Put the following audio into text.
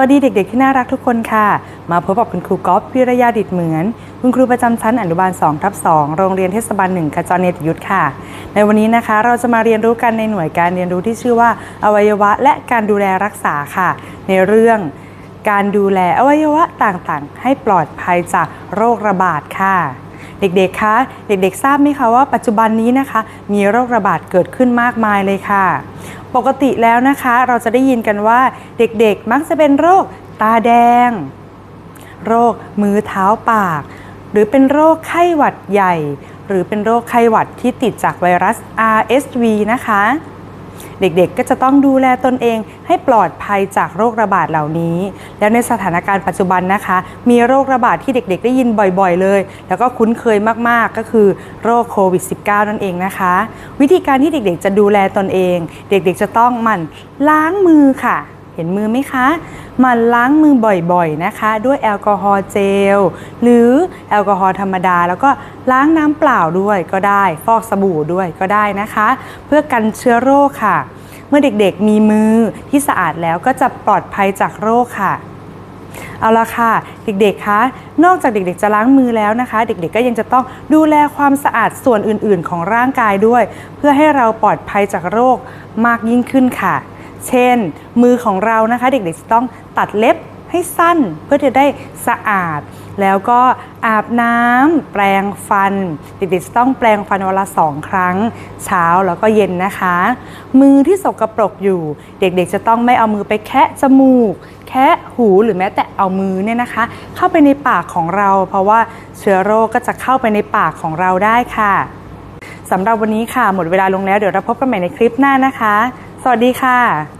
วัสดีเด็ก ๆ ที่น่ารักทุกคนค่ะ มาพบกับคุณครูก๊อฟพิรยาดิดเหมือน คุณครูประจำชั้นอนุบาล2ทับ2โรงเรียนเทศบาล1ขจรเนตยุทธค่ะ ในวันนี้นะคะเราจะมาเรียนรู้กันในหน่วยการเรียนรู้ที่ชื่อว่า อวัยวะและการดูแลรักษาค่ะ ในเรื่องการดูแลอวัยวะต่างๆ ให้ปลอดภัยจากโรคระบาดค่ะ เด็กๆคะเด็กๆทราบไหมคะว่าปัจจุบันนี้นะคะ มีโรคระบาดเกิดขึ้นมากมายเลยค่ะ ปกติแล้วนะคะ เราจะได้ยินกันว่าเด็กๆมักจะเป็นโรคตาแดง โรคมือเท้าปาก หรือเป็นโรคไข้หวัดใหญ่ หรือเป็นโรคไข้หวัดที่ติดจากไวรัส RSV นะคะ เด็กๆ ก็จะต้องดูแลตนเองให้ปลอดภัยจากโรคระบาดเหล่านี้ แล้วในสถานการณ์ปัจจุบันนะคะ มีโรคระบาดที่เด็กๆ ได้ยินบ่อยๆ เลย แล้วก็คุ้นเคยมากๆ ก็คือโรคโควิด -19 นั่นเองนะคะ วิธีการที่เด็กๆ จะดูแลตนเอง เด็กๆ จะต้องหมั่นล้างมือค่ะ เห็นมือไหมคะ มันล้างมือบ่อยๆนะคะ ด้วยแอลกอฮอล์เจล หรือแอลกอฮอล์ธรรมดา แล้วก็ล้างน้ำเปล่าด้วยก็ได้ ฟอกสบู่ด้วยก็ได้นะคะ เพื่อกันเชื้อโรคค่ะ เมื่อเด็กๆมีมือที่สะอาดแล้วก็จะปลอดภัยจากโรคค่ะเอาละค่ะ เด็กๆ คะ นอกจากเด็กๆ จะล้างมือแล้วนะคะ เด็กๆ ก็ยังจะต้องดูแลความสะอาดส่วนอื่นๆ ของร่างกายด้วย เพื่อให้เราปลอดภัยจากโรคมากยิ่งขึ้นค่ะ เช่น มือของเรานะคะเด็กๆจะต้องตัดเล็บให้สั้นเพื่อจะได้สะอาด แล้วก็อาบน้ำแปรงฟันเด็กๆจะต้องแปรงฟันวันละสองครั้ง เช้าแล้วก็เย็นนะคะ มือที่สกปรกอยู่ เด็กๆจะต้องไม่เอามือไปแคะจมูก แคะหูหรือแม้แต่เอามือเนี่ยนะคะ เข้าไปในปากของเรา เพราะว่าเชื้อโรคก็จะเข้าไปในปากของเราได้ค่ะสำหรับวันนี้ค่ะ หมดเวลาลงแล้วเดี๋ยวเราพบกันใหม่ในคลิปหน้านะคะ สวัสดีค่ะ